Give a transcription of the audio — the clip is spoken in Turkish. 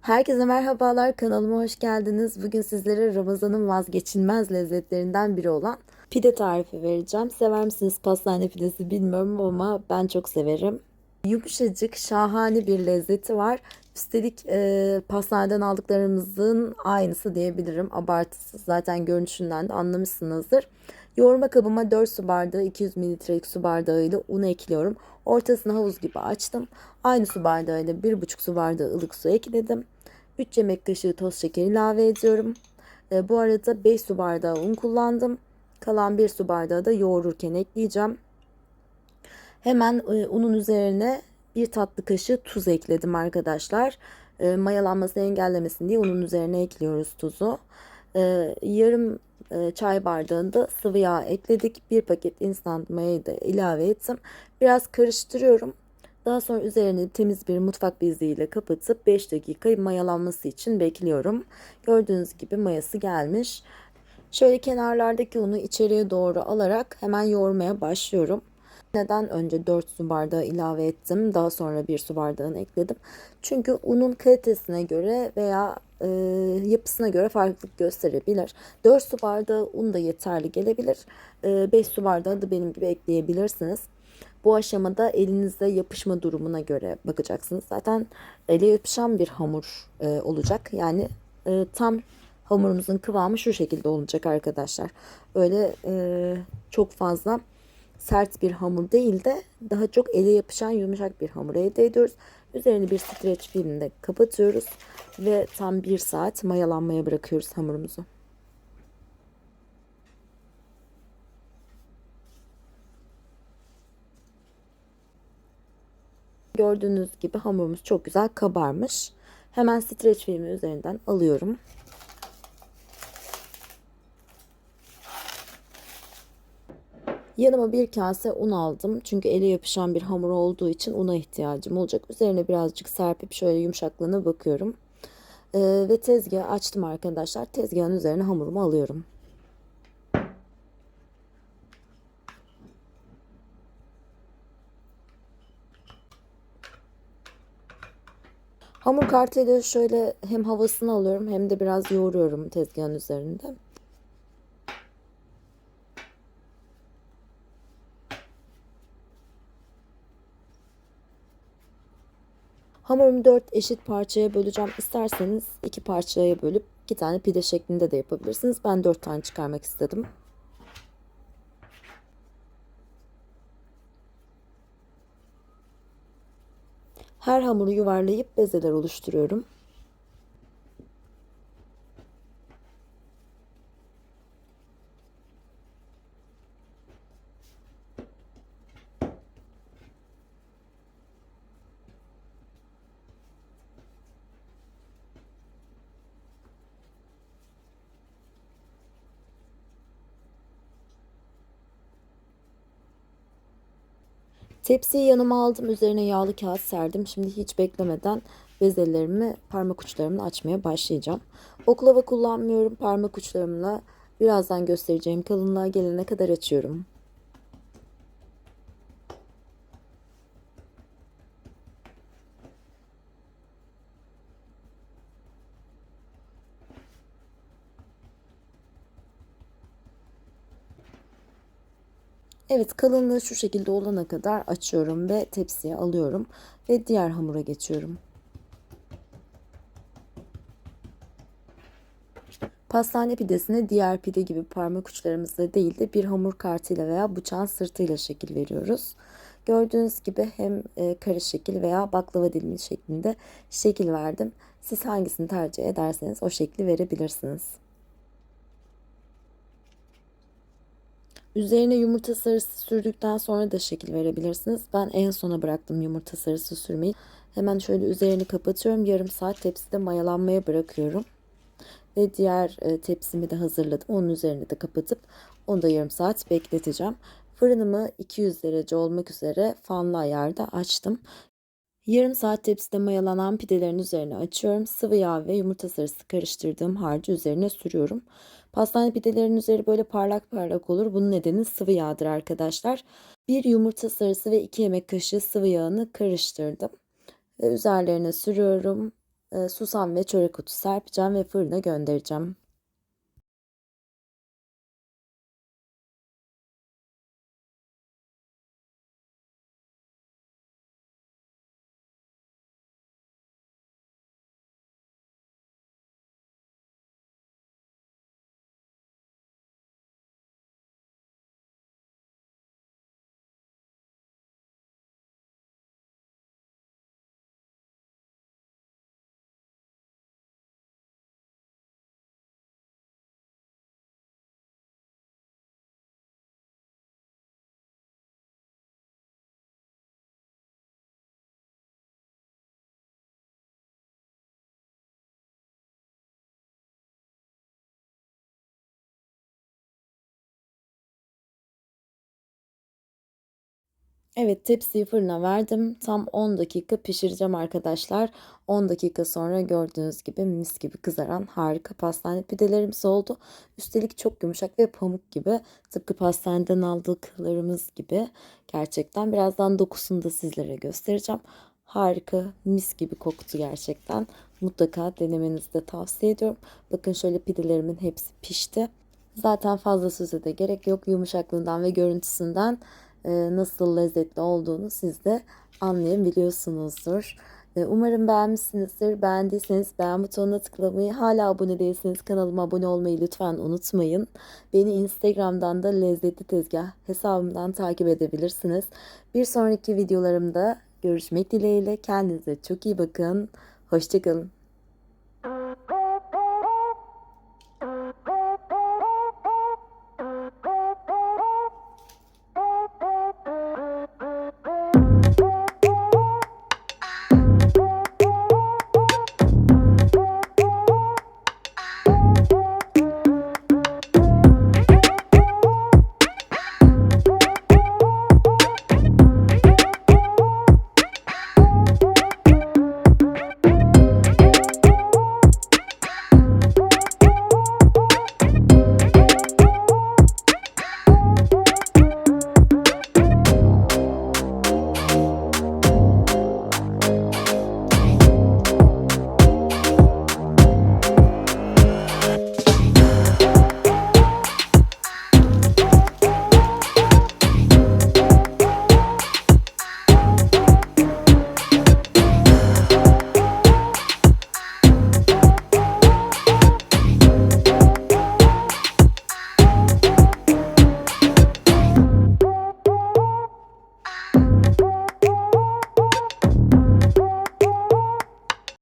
Herkese merhabalar, kanalıma hoş geldiniz. Bugün sizlere Ramazan'ın vazgeçilmez lezzetlerinden biri olan pide tarifi vereceğim. Sever misiniz pastane pidesi bilmiyorum ama ben çok severim. Yumuşacık, şahane bir lezzeti var. Üstelik e, pastaneden aldıklarımızın aynısı diyebilirim. Abartısız zaten görünüşünden de anlamışsınızdır. Yoğurma kabıma 4 su bardağı 200 mililitrelik su bardağıyla un ekliyorum. Ortasını havuz gibi açtım. Aynı su bardağıyla 1,5 su bardağı ılık su ekledim. 3 yemek kaşığı toz şeker ilave ediyorum. E, bu arada 5 su bardağı un kullandım. Kalan 1 su bardağı da yoğururken ekleyeceğim. Hemen e, unun üzerine bir tatlı kaşığı tuz ekledim arkadaşlar. E, mayalanmasını engellemesin diye unun üzerine ekliyoruz tuzu. E, yarım e, çay bardağında sıvı yağ ekledik. Bir paket instant mayayı da ilave ettim. Biraz karıştırıyorum. Daha sonra üzerine temiz bir mutfak beziyle kapatıp 5 dakika mayalanması için bekliyorum. Gördüğünüz gibi mayası gelmiş. Şöyle kenarlardaki unu içeriye doğru alarak hemen yoğurmaya başlıyorum. Neden önce 4 su bardağı ilave ettim, daha sonra 1 su bardağını ekledim? Çünkü unun kalitesine göre veya e, yapısına göre farklılık gösterebilir. 4 su bardağı un da yeterli gelebilir. E, 5 su bardağı da benim gibi ekleyebilirsiniz. Bu aşamada elinizde yapışma durumuna göre bakacaksınız. Zaten ele yapışan bir hamur e, olacak. Yani e, tam hamurumuzun kıvamı şu şekilde olacak arkadaşlar. Öyle e, çok fazla sert bir hamur değil de daha çok ele yapışan yumuşak bir hamur elde ediyoruz. Üzerini bir streç filmle kapatıyoruz ve tam bir saat mayalanmaya bırakıyoruz hamurumuzu. Gördüğünüz gibi hamurumuz çok güzel kabarmış. Hemen streç filmi üzerinden alıyorum. Yanıma bir kase un aldım. Çünkü ele yapışan bir hamur olduğu için una ihtiyacım olacak. Üzerine birazcık serpip şöyle yumuşaklığına bakıyorum. Ee, ve tezgahı açtım arkadaşlar. Tezgahın üzerine hamurumu alıyorum. Hamur kartıyla şöyle hem havasını alıyorum hem de biraz yoğuruyorum tezgahın üzerinde. Hamurumu 4 eşit parçaya böleceğim. İsterseniz 2 parçaya bölüp 2 tane pide şeklinde de yapabilirsiniz. Ben 4 tane çıkarmak istedim. Her hamuru yuvarlayıp bezeler oluşturuyorum. Tepsiyi yanıma aldım. Üzerine yağlı kağıt serdim. Şimdi hiç beklemeden bezelerimi parmak uçlarımla açmaya başlayacağım. Oklava kullanmıyorum. Parmak uçlarımla birazdan göstereceğim kalınlığa gelene kadar açıyorum. Evet kalınlığı şu şekilde olana kadar açıyorum ve tepsiye alıyorum ve diğer hamura geçiyorum. Pastane pidesine diğer pide gibi parmak uçlarımızla değil de bir hamur kartıyla veya bıçağın sırtıyla şekil veriyoruz. Gördüğünüz gibi hem e, kare şekil veya baklava dilimi şeklinde şekil verdim. Siz hangisini tercih ederseniz o şekli verebilirsiniz. Üzerine yumurta sarısı sürdükten sonra da şekil verebilirsiniz. Ben en sona bıraktım yumurta sarısı sürmeyi. Hemen şöyle üzerini kapatıyorum. Yarım saat tepside mayalanmaya bırakıyorum. Ve diğer e, tepsimi de hazırladım. Onun üzerine de kapatıp onu da yarım saat bekleteceğim. Fırınımı 200 derece olmak üzere fanlı ayarda açtım. Yarım saat tepside mayalanan pidelerin üzerine açıyorum. Sıvı yağ ve yumurta sarısı karıştırdığım harcı üzerine sürüyorum. Pastane pidelerin üzeri böyle parlak parlak olur. Bunun nedeni sıvı yağdır arkadaşlar. Bir yumurta sarısı ve iki yemek kaşığı sıvı yağını karıştırdım. Üzerlerine sürüyorum. e, susam ve çörek otu serpeceğim ve fırına göndereceğim. Evet tepsiyi fırına verdim. Tam 10 dakika pişireceğim arkadaşlar. 10 dakika sonra gördüğünüz gibi mis gibi kızaran harika pastane pidelerimiz oldu. Üstelik çok yumuşak ve pamuk gibi. Tıpkı pastaneden aldıklarımız gibi. Gerçekten birazdan dokusunu da sizlere göstereceğim. Harika mis gibi koktu gerçekten. Mutlaka denemenizi de tavsiye ediyorum. Bakın şöyle pidelerimin hepsi pişti. Zaten fazla söze de gerek yok. Yumuşaklığından ve görüntüsünden nasıl lezzetli olduğunu siz de anlayabiliyorsunuzdur. E, Umarım beğenmişsinizdir. Beğendiyseniz beğen butonuna tıklamayı, hala abone değilseniz kanalıma abone olmayı lütfen unutmayın. Beni Instagram'dan da lezzetli tezgah hesabımdan takip edebilirsiniz. Bir sonraki videolarımda görüşmek dileğiyle. Kendinize çok iyi bakın. Hoşçakalın.